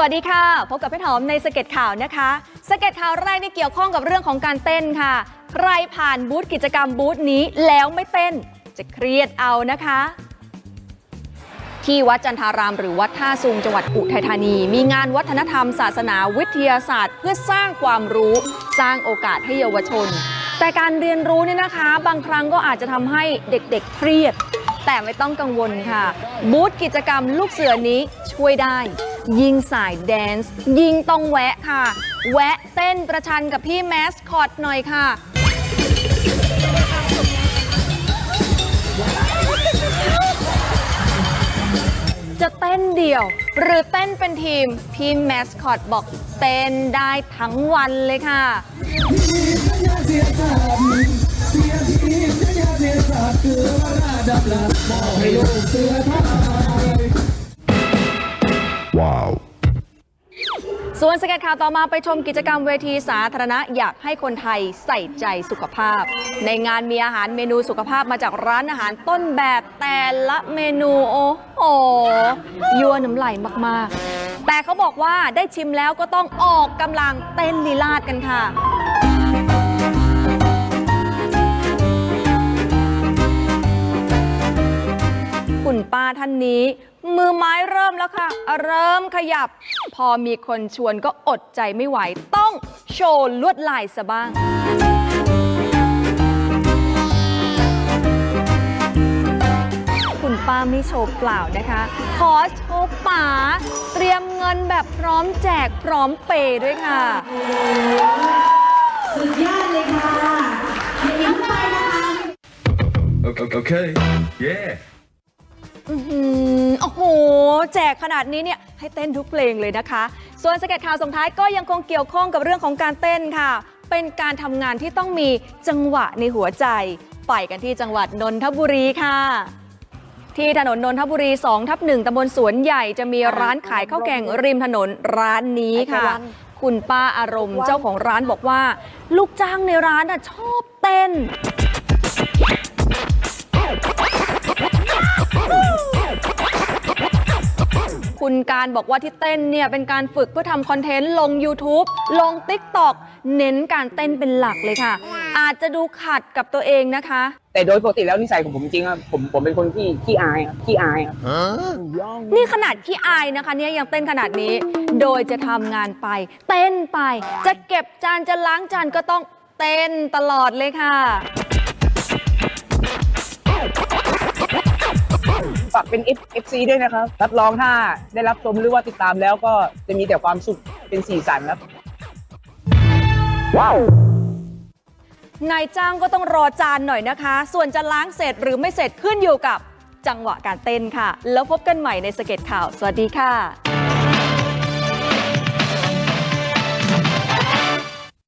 สวัสดีค่ะ พบกับพี่หอมในสเก็ตข่าวนะคะ สเก็ตข่าวแรกนี่เกี่ยวข้องกับเรื่องของการเต้นค่ะ ใครผ่านบูธกิจกรรมบูธนี้แล้วไม่เต้น จะเครียดเอานะคะที่วัดจันทารามหรือวัดท่าซุงจังหวัดอุทัยธานี มีงานวัฒนธรรม ศาสนาวิทยาศาสตร์ เพื่อสร้างความรู้สร้างโอกาสให้เยาวชน แต่การเรียนรู้เนี่ยนะคะ บางครั้งก็อาจจะทำให้เด็กๆเครียด แต่ไม่ต้องกังวลค่ะ บูธกิจกรรมลูกเสือนี้ช่วยได้ ยิงสายแดนซ์ยิงต้องแวะค่ะ แวะเต้นประชันกับพี่แมสคอตหน่อยค่ะ จะเต้นเดี่ยว หรือเต้นเป็นทีม พี่แมสคอตบอกเต้นได้ทั้งวันเลยค่ะ Wow. ส่วนสเก็ตข่าวต่อมาไปชมกิจกรรมเวทีสาธารณะอยากให้คนไทยใส่ใจสุขภาพ ในงานมีอาหารเมนูสุขภาพมาจากร้านอาหารต้นแบบแต่ละเมนูโอ้โหยั่วน้ำลายมากๆ แต่เขาบอกว่าได้ชิมแล้วก็ต้องออกกำลังเต้นลีลาดกันค่ะคุณป้าท่านนี้ มือไม้เริ่มแล้วค่ะ เริ่มขยับ พอมีคนชวนก็อดใจไม่ไหว ต้องโชว์ลวดลายซะบ้าง คุณป้าไม่โชว์เปล่านะคะ ขอโชว์ป๋า เตรียมเงินแบบพร้อมแจกพร้อมเปย์ด้วยค่ะ สุดยอดเลยค่ะอย่ายิ้มไปนะคะ Okay. okay. Yeah. อื้อหือโอ้โห แจกขนาดนี้เนี่ยให้เต้นทุกเพลงเลยนะคะ ส่วนสเก็ตข่าวส่งท้ายก็ยังคงเกี่ยวข้องกับเรื่องของการเต้นค่ะ เป็นการทำงานที่ต้องมีจังหวะในหัวใจ ไปกันที่จังหวัดนนทบุรีค่ะ ที่ถนนนนทบุรี2ทับ1ตำบลสวนใหญ่จะมีร้านขายข้าวแกงริมถนนร้านนี้ค่ะ คุณป้าอารมณ์เจ้าของร้านบอกว่า ลูกจ้างในร้านน่ะชอบเต้น คุณการบอกว่าที่เต้นเนี่ยเป็นการฝึกเพื่อทำคอนเทนต์ลง YouTube ลง TikTok เน้นการเต้นเป็นหลักเลยค่ะ อาจจะดูขัดกับตัวเองนะคะ แต่โดยปกติแล้วนิสัยของผมจริงๆอะผมผมเป็นคนที่ขี้อายครับขี้อายครับนี่ขนาดขี้อายนะคะเนี่ยยังเต้นขนาดนี้ โดยจะทำงานไป เต้นไป จะเก็บจานจะล้างจานก็ต้องเต้นตลอดเลยค่ะากเป็น F FC ด้วยนะครับ รับรองถ้าได้รับชมหรือว่าติดตามแล้วก็จะมีแต่ความสุขเป็นสีสันครับ ว้าวนายจ้างก็ต้องรอจานหน่อยนะคะ ส่วนจะล้างเสร็จหรือไม่เสร็จขึ้นอยู่กับจังหวะการเต้นค่ะ แล้วพบกันใหม่ในสเก็ตข่าว สวัสดีค่ะ